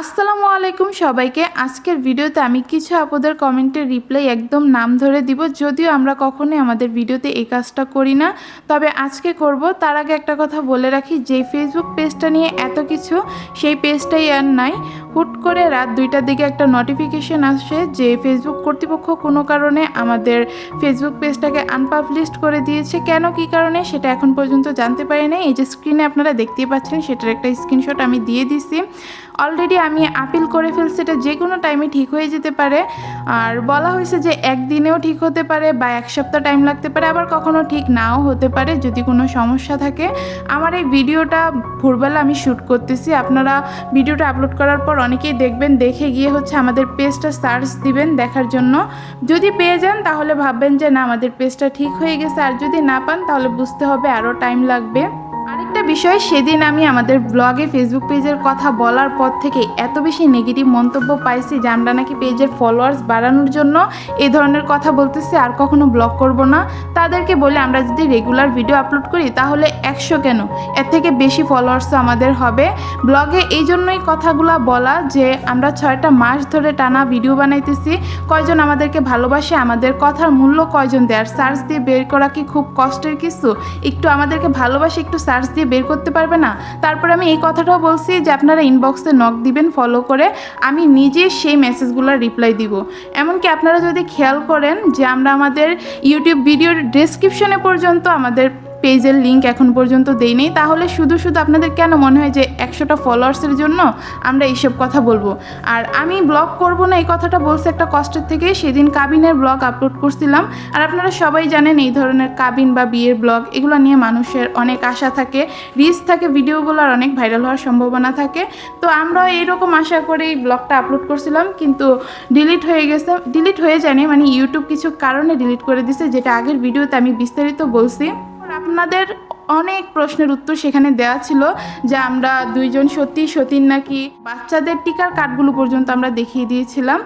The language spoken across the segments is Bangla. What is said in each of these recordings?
আসসালামু আলাইকুম সবাইকে। আজকের ভিডিওতে আমি কিছু আপদের কমেন্টের রিপ্লাই একদম নাম ধরে দিব, যদিও আমরা কখনোই আমাদের ভিডিওতে এই কাজটা করি না। তবে আজকে করব, তার আগে একটা কথা বলে রাখি যে ফেসবুক পেজটা নিয়ে এত কিছু, সেই পেজটাই আর নাই। হুট করে রাত দুইটার দিকে একটা নোটিফিকেশন আসে যে ফেসবুক কর্তৃপক্ষ কোনো কারণে আমাদের ফেসবুক পেজটাকে আনপাবলিশড করে দিয়েছে। কেন, কি কারণে, সেটা এখন পর্যন্ত জানতে পারি না এই যে স্ক্রিনে আপনারা দেখতেই পাচ্ছেন, সেটার একটা স্ক্রিনশট আমি দিয়ে দিছি। অলরেডি আমি আপিল করে ফেলছি এটা যে কোনো টাইমে ঠিক হয়ে যেতে পারে। আর বলা হয়েছে যে একদিনেও ঠিক হতে পারে বা এক সপ্তাহ টাইম লাগতে পারে, আবার কখনো ঠিক নাও হতে পারে যদি কোনো সমস্যা থাকে। আমার এই ভিডিওটা ভোরবেলা আমি শ্যুট করতেছি। আপনারা ভিডিওটা আপলোড করার পর অনেকেই দেখবেন, দেখে গিয়ে হচ্ছে আমাদের পেজটা সার্চ দিবেন দেখার জন্য। যদি পেয়ে যান তাহলে ভাববেন যে না, আমাদের পেজটা ঠিক হয়ে গেছে। আর যদি না পান তাহলে বুঝতে হবে আরও টাইম লাগবে। বিষয় সেদিন আমি আমাদের ব্লগে ফেসবুক পেজের কথা বলার পর থেকে এত বেশি নেগেটিভ মন্তব্য পাইছি যে আমরা নাকি পেজের ফলোয়ার্স বাড়ানোর জন্য এই ধরনের কথা বলতেছি, আর কখনো ব্লগ করব না। তাদেরকে বলে আমরা যদি রেগুলার ভিডিও আপলোড করি, তাহলে একশো কেন? এর থেকে বেশি ফলোয়ার্স আমাদের হবে। ব্লগে এই জন্যই কথাগুলো বলা যে আমরা ছয়টা মাস ধরে টানা ভিডিও বানাইতেছি। কয়জন আমাদেরকে ভালোবাসে, আমাদের কথার মূল্য কয়জন দেয়? আর সার্চ দিয়ে বের করা কি খুব কষ্টের কিছু? একটু আমাদেরকে ভালোবাসে, একটু সার্চ দিয়ে বের করতে পারবে না। তারপর আমি এই কথাটাও বলছি যে আপনারা ইনবক্সে নক দিবেন ফলো করে আমি নিজে সেই মেসেজগুলোর রিপ্লাই দিব। এমনকি আপনারা যদি খেয়াল করেন যে আমরা আমাদের ইউটিউব ভিডিওর ডেসক্রিপশনে পর্যন্ত আমাদের পেজের লিঙ্ক এখন পর্যন্ত দেই নেই। তাহলে শুধু শুধু আপনাদের কেন মনে হয় যে একশোটা ফলোয়ার্সের জন্য আমরা এইসব কথা বলব? আর আমি ব্লগ করব না, এই কথাটা বলছে একটা কষ্টের থেকে। সেদিন কাবিনের ব্লগ আপলোড করছিলাম। আর আপনারা সবাই জানেন এই ধরনের কাবিন বা বিয়ের ব্লগ এগুলো নিয়ে মানুষের অনেক আশা থাকে রিস্ক থাকে ভিডিওগুলোর অনেক ভাইরাল হওয়ার সম্ভাবনা থাকে। তো আমরা এইরকম আশা করে এই ব্লগটা আপলোড করছিলাম, কিন্তু ডিলিট হয়ে গেছে। ডিলিট হয়ে যায়নি মানে ইউটিউব কিছু কারণে ডিলিট করে দিছে, যেটা আগের ভিডিওতে আমি বিস্তারিত বলছি। আপনাদের অনেক প্রশ্নের উত্তর সেখানে দেওয়া ছিল যে আমরা দুইজন সত্যি সতীন নাকি বাচ্চাদের টিকার কার্ডগুলো পর্যন্ত আমরা দেখিয়ে দিয়েছিলাম।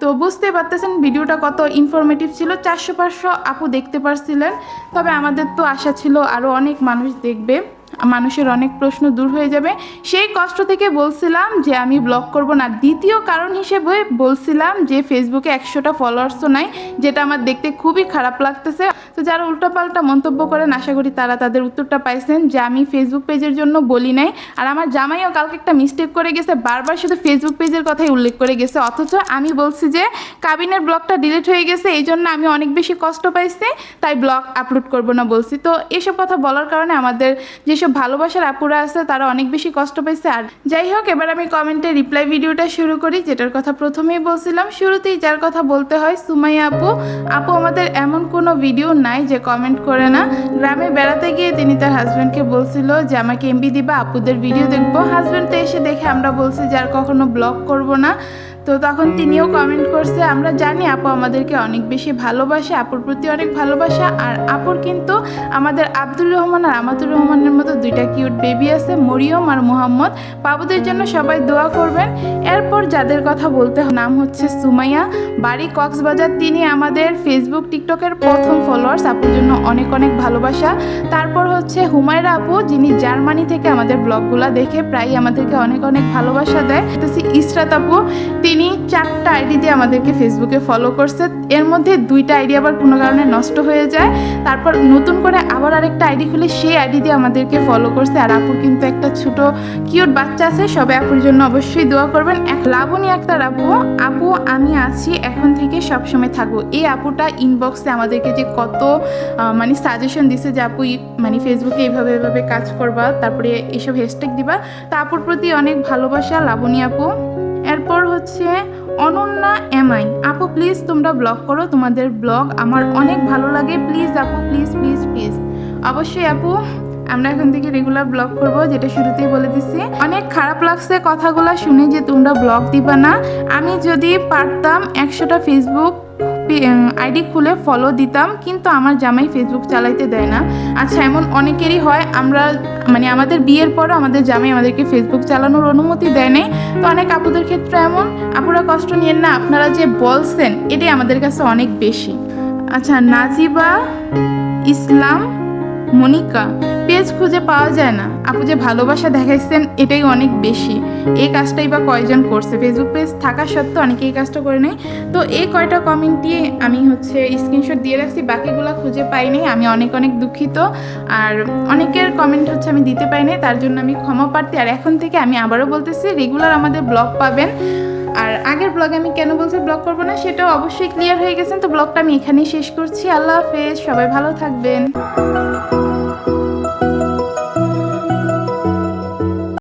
তো বুঝতে পারতেছেন ভিডিওটা কত ইনফরমেটিভ ছিল, চারশো পাঁচশো আপু দেখতে পারছিলেন। তবে আমাদের তো আশা ছিল আরও অনেক মানুষ দেখবে, মানুষের অনেক প্রশ্ন দূর হয়ে যাবে। সেই কষ্ট থেকে বলছিলাম যে আমি ব্লগ করব না। দ্বিতীয় কারণ হিসেবে বলছিলাম যে ফেসবুকে একশোটা ফলোয়ার্সও নাই, যেটা আমার দেখতে খুবই খারাপ লাগতেছে। যারা উল্টোপাল্টা মন্তব্য করেন, আশা করি তারা তাদের উত্তরটা পাইছেন যে আমি ফেসবুক পেজের জন্য বলি নাই। আর আমার জামাইও কালকে একটা মিস্টেক করে গেছে, বারবার শুধু ফেসবুক পেজের কথাই উল্লেখ করে গেছে। অথচ আমি বলছি যে, কাবিনের ব্লগটা ডিলিট হয়ে গেছে, এই জন্য আমি অনেক বেশি কষ্ট পাইছি, তাই ব্লগ আপলোড করব না বলছি। তো এসব কথা বলার কারণে আমাদের যেসব ভালোবাসার আপুরা আছে, তারা অনেক বেশি কষ্ট পাইছে। আর যাই হোক, এবার আমি কমেন্টে রিপ্লাই ভিডিওটা শুরু করি, যেটার কথা প্রথমেই বলছিলাম। শুরুতেই যার কথা বলতে হয়, সুমাইয়া আপু আপু, আমাদের এমন কোনো ভিডিও নাই, যে কমেন্ট করে না। গ্রামে বেড়াতে গিয়ে তিনি তার হাজব্যান্ডকে বলছিল যে, আমাকে এমবি দিবা, আপুদের ভিডিও দেখব। হাজব্যান্ড তো এসে দেখে আমরা বলছি যে, আর কখনো ব্লগ করব না। তো তখন তিনিও কমেন্ট করছে, আমরা জানি আপু আমাদেরকে অনেক বেশি ভালোবাসে, আপুর প্রতি অনেক ভালোবাসা, আর আপুর কিন্তু আমাদের আব্দুর রহমান আর আমাতুর রহমানের মতো দুইটা কিউট বেবি আছে, মরিয়ম আর মোহাম্মদ। বাবুদের জন্য সবাই দোয়া করবেন। এরপর যাদের কথা বলতে নাম হচ্ছে সুমাইয়া। বাড়ি কক্সবাজার, তিনি আমাদের ফেসবুক টিকটকের প্রথম ফলোয়ার্স আপুর জন্য অনেক অনেক ভালোবাসা। তারপর হচ্ছে হুমায়রা আপু, যিনি জার্মানি থেকে আমাদের ব্লগগুলো দেখে প্রায় আমাদেরকে অনেক অনেক ভালোবাসা দেয়। ইসরাত আপু তিনি চারটা আইডি দিয়ে আমাদেরকে ফেসবুকে ফলো করছে। এর মধ্যে দুইটা আইডি আবার কোনো কারণে নষ্ট হয়ে যায়। তারপর নতুন করে আবার আরেকটা আইডি খুলে সেই আইডি দিয়ে আমাদেরকে ফলো করছে। আর আপুর কিন্তু একটা ছোট কিউট বাচ্চা আছে, সবাই আপুর জন্য অবশ্যই দোয়া করবেন। এক লাবণী একটা আপু আপু, আমি আছি, এখন থেকে সবসময় থাকব। এই আপুটা ইনবক্সে আমাদেরকে যে কত মানে সাজেশন দিছে যে আপু মানে ফেসবুকে এইভাবে এভাবে কাজ করবা, তারপরে এসব হ্যাশট্যাগ দিবা। তা আপুর প্রতি অনেক ভালোবাসা, লাবণী আপু। এরপর হচ্ছে অনন্যা এমআই আপু প্লিজ তোমরা ব্লগ করো, তোমাদের ব্লগ আমার অনেক ভালো লাগে। প্লিজ আপু প্লিজ প্লিজ প্লিজ অবশ্যই আপু, আমরা এখন থেকে রেগুলার ব্লগ করব, যেটা শুরুতেই বলে দিচ্ছি। অনেক খারাপ লাগছে কথাগুলো শুনে যে তোমরা ব্লগ দিবা না। আমি যদি পারতাম একশোটা ফেসবুক আইডি খুলে ফলো দিতাম, কিন্তু আমার জামাই ফেসবুক চালাইতে দেয় না। আচ্ছা এমন অনেকেরই হয়, আমরা মানে আমাদের বিয়ের পরও আমাদের জামাই আমাদেরকে ফেসবুক চালানোর অনুমতি দেয় নাই। তো অনেক আপুদের ক্ষেত্রে এমন, আপুরা কষ্ট নিয়েন না, আপনারা যে বলছেন, এটাই আমাদের কাছে অনেক বেশি। আচ্ছা নাজিবা ইসলাম মনিকা পেজ খুঁজে পাওয়া যায় না। আপু যে ভালোবাসা দেখাইছেন, এটাই অনেক বেশি। এই কাজটাই বা কয়জন করছে? ফেসবুক পেজ থাকা সত্ত্বেও অনেকে এই কাজটা করে নেয় তো এই কয়টা কমেন্ট দিয়ে আমি হচ্ছে স্ক্রিনশট দিয়ে রাখছি, বাকিগুলো খুঁজে পাইনি আমি অনেক অনেক দুঃখিত। আর অনেকের কমেন্ট হচ্ছে আমি দিতে পাইনি তার জন্য আমি ক্ষমা প্রার্থী। আর এখন থেকে আমি আবারও বলতেছি রেগুলার আমাদের ব্লগ পাবেন। আর আগের ব্লগে আমি কেন বলছি ব্লগ করব না, সেটাও অবশ্যই ক্লিয়ার হয়ে গেছেন তো ব্লগটা আমি এখানেই শেষ করছি। আল্লাহ হাফেজ, সবাই ভালো থাকবেন।